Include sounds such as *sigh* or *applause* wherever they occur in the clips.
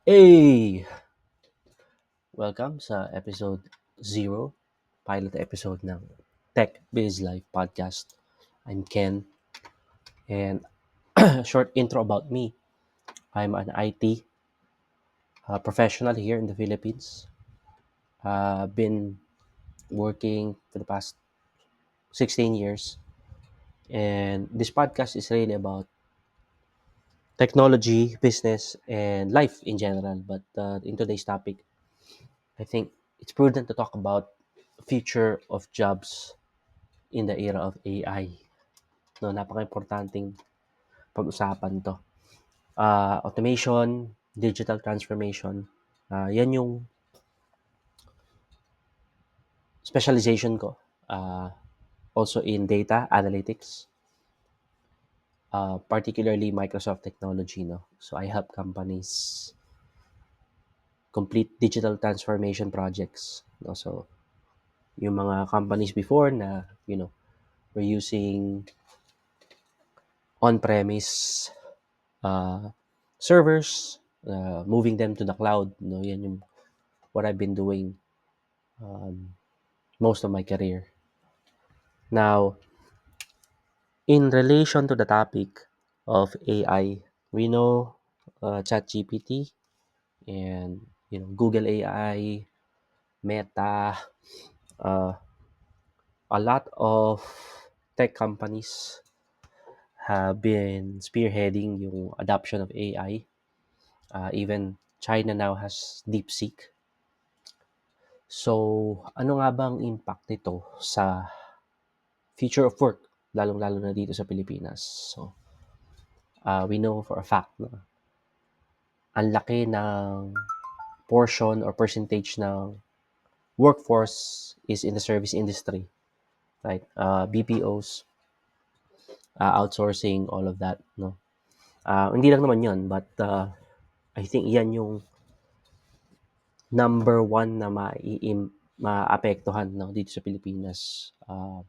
Hey! Welcome sa episode 0, pilot episode ng Tech Biz Life Podcast. I'm Ken. And a *clears throat* short intro about me. I'm an IT uh, professional here in the Philippines. Uh, been working for the past 16 years. And this podcast is really about technology, business, and life in general. But uh, in today's topic, I think it's prudent to talk about future of jobs in the era of AI. No, napaka-importanting pag-usapan to. Uh, automation, digital transformation, uh, yan yung specialization ko. Uh, also in data analytics, uh, particularly Microsoft technology. No? So I help companies complete digital transformation projects. No? So yung mga companies before na, you know, were using on-premise uh, servers, uh, moving them to the cloud. No, yan yung what I've been doing um, most of my career. Now, in relation to the topic of AI, we know uh, ChatGPT and you know Google AI, Meta, uh, a lot of tech companies have been spearheading yung adoption of AI. Uh, even China now has DeepSeek. So, ano nga ba ang impact nito sa future of work, lalong-lalo na dito sa Pilipinas? So, uh, we know for a fact na ang laki ng portion or percentage ng workforce is in the service industry. Right? Uh, BPOs, uh, outsourcing, all of that. No? Uh, hindi lang naman yun, but uh, I think yan yung number one na maapektuhan no, dito sa Pilipinas. Uh,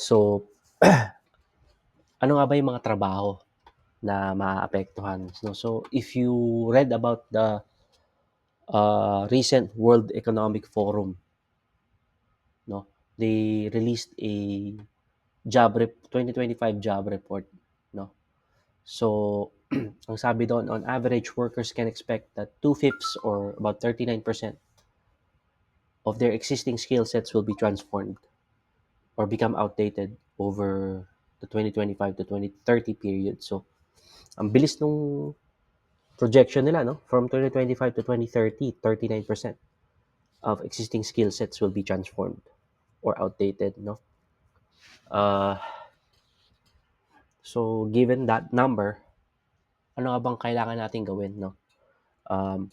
so, *clears throat* ano nga ba yung mga trabaho na maapektuhan? No? So, if you read about the uh, recent World Economic Forum, no, they released a job rep 2025 job report, no. So, *clears throat* ang sabi doon, on average, workers can expect that two-fifths or about 39% of their existing skill sets will be transformed or become outdated over the 2025 to 2030 period. So, ang bilis nung projection nila, no? From 2025 to 2030, 39% of existing skill sets will be transformed or outdated, no? Uh, so, given that number, ano nga bang kailangan natin gawin, no? Um,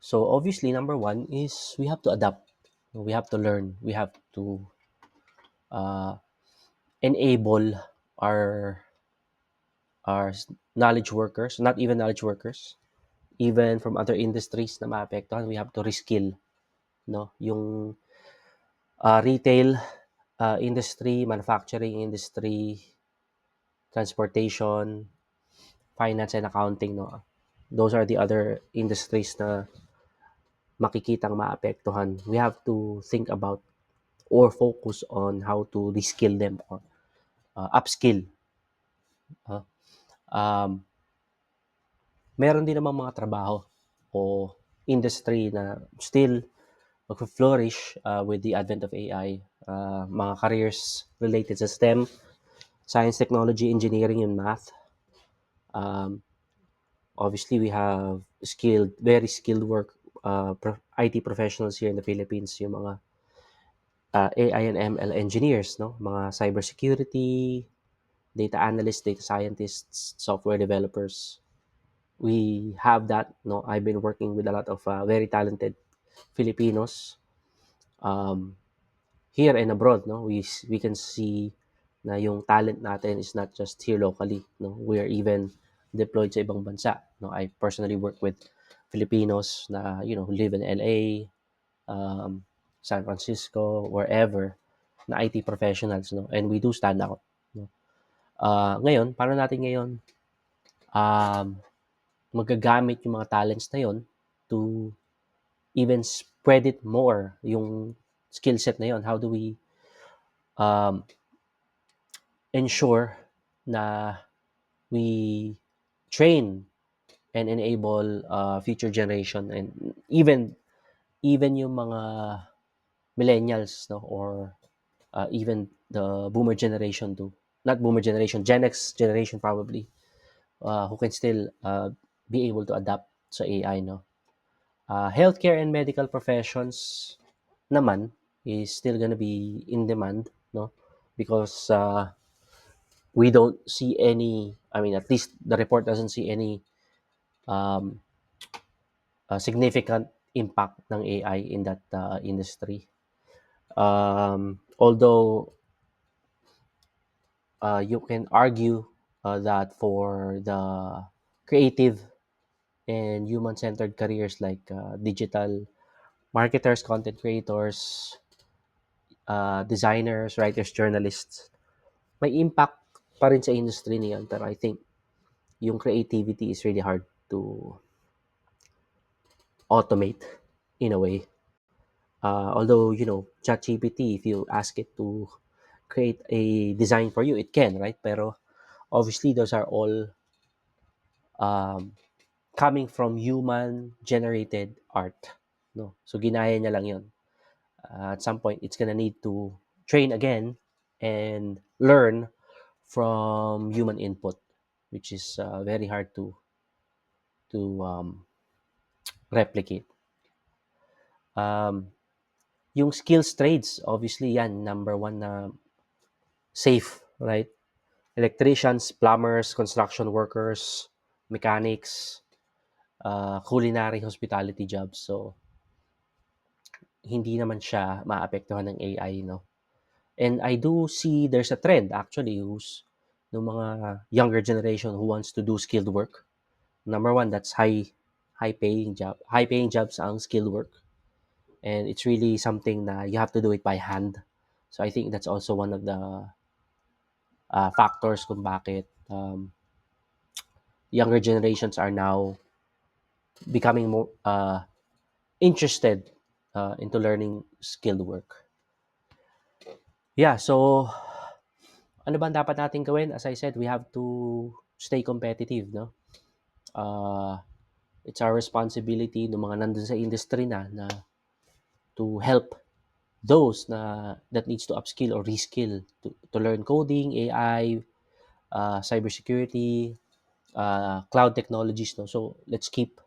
so, obviously, number one is we have to adapt. We have to learn. We have to uh, enable our our knowledge workers, not even knowledge workers, even from other industries na maapektuhan, we have to reskill, no? Yung uh, retail uh, industry, manufacturing industry, transportation, finance and accounting, no? Those are the other industries na makikitang maapektuhan. We have to think about or focus on how to reskill them or uh, upskill. Uh, um, meron din namang mga trabaho o industry na still mag-flourish uh, with the advent of AI. Uh, mga careers related sa STEM, science, technology, engineering, and math. Um, obviously, we have skilled, very skilled work, uh, pro- IT professionals here in the Philippines, yung mga uh, AI and ML engineers, no? mga cybersecurity, data analysts, data scientists, software developers. We have that. No, I've been working with a lot of uh, very talented Filipinos um, here and abroad. No, we we can see na yung talent natin is not just here locally. No, we are even deployed sa ibang bansa. No, I personally work with Filipinos na you know live in LA, um, San Francisco, wherever na IT professionals. No, and we do stand out. No, uh, ngayon, paano natin ngayon um, magagamit yung mga talents na yon to even spread it more yung skill set na yon how do we um, ensure na we train and enable uh, future generation and even even yung mga millennials no? Or uh, even the boomer generation too. Not boomer generation gen x generation probably uh, who can still uh, be able to adapt sa AI no? Uh, healthcare and medical professions naman is still gonna be in demand no? Because uh, we don't see any i mean at least the report doesn't see any um, significant impact ng AI in that uh, industry. Um, although uh, you can argue uh, that for the creative and human-centered careers like uh, digital marketers, content creators, uh, designers, writers, journalists, may impact pa rin sa industry niyan. Pero I think yung creativity is really hard to automate in a way. Uh, although, you know, ChatGPT, if you ask it to create a design for you, it can, right? Pero obviously, those are all um, coming from human-generated art. No? So, ginaya niya lang yun. Uh, at some point, it's gonna need to train again and learn from human input, which is uh, very hard to to um, replicate. Um, yung skills trades, obviously yan, number one na safe, right? Electricians, plumbers, construction workers, mechanics, uh, culinary, hospitality jobs. So, hindi naman siya maapektuhan ng AI, no? And I do see there's a trend actually who's ng mga younger generation who wants to do skilled work. Number one, that's high high paying job. High paying jobs ang skilled work. And it's really something that you have to do it by hand. So I think that's also one of the uh, factors kung bakit um, younger generations are now becoming more uh, interested uh, into learning skilled work. Yeah, so ano ba dapat natin gawin? As I said, we have to stay competitive, no? Uh, it's our responsibility ng mga nandun sa industry na na to help those na that needs to upskill or reskill to, to learn coding, AI, uh, cybersecurity, uh, cloud technologies. No? So let's keep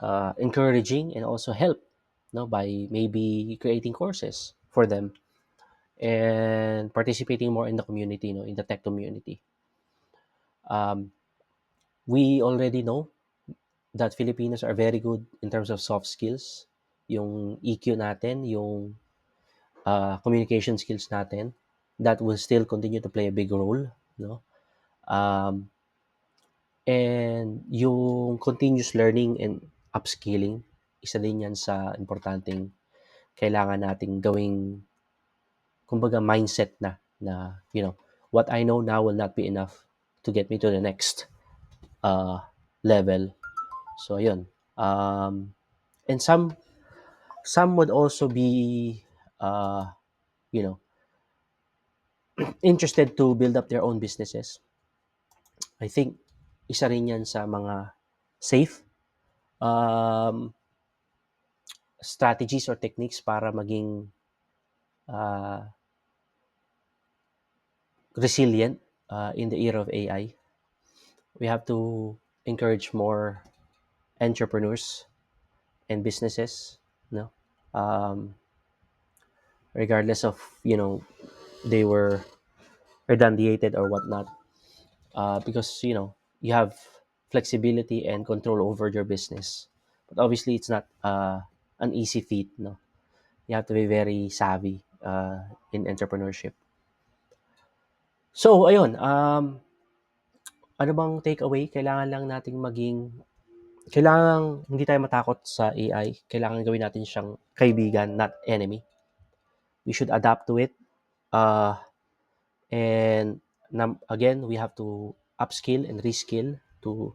uh, encouraging and also help no by maybe creating courses for them and participating more in the community no in the tech community um, we already know that Filipinos are very good in terms of soft skills. Yung EQ natin yung uh, communication skills natin that will still continue to play a big role no? Um, and yung continuous learning and upskilling isa din yan sa importanteng kailangan nating gawing kumbaga mindset na na you know what I know now will not be enough to get me to the next uh, level. So yun. Um, and some some would also be uh, you know *clears throat* interested to build up their own businesses. I think isa rin yan sa mga safe um, strategies or techniques para maging uh, resilient uh, in the era of AI. We have to encourage more entrepreneurs and businesses, no, um, regardless of you know they were redundated or whatnot, uh, because you know you have flexibility and control over your business. But obviously, it's not uh, an easy feat. No, you have to be very savvy uh, in entrepreneurship. So, ayun, um, ano bang takeaway? Kailangan lang nating maging, kailangan hindi tayo matakot sa AI. Kailangan gawin natin siyang kaibigan, not enemy. We should adapt to it. Uh, and again, we have to upskill and reskill to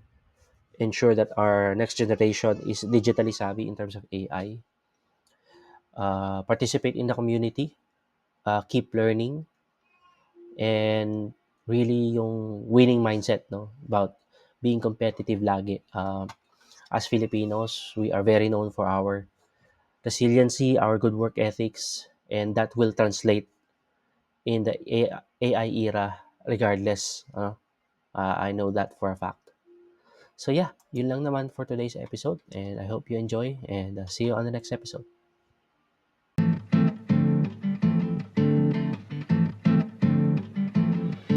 ensure that our next generation is digitally savvy in terms of AI. Uh, participate in the community, uh, keep learning, and really yung winning mindset no about being competitive lagi. Um, as Filipinos, we are very known for our resiliency, our good work ethics, and that will translate in the AI era regardless. Uh, uh, I know that for a fact. So yeah, yun lang naman for today's episode and I hope you enjoy and uh, see you on the next episode.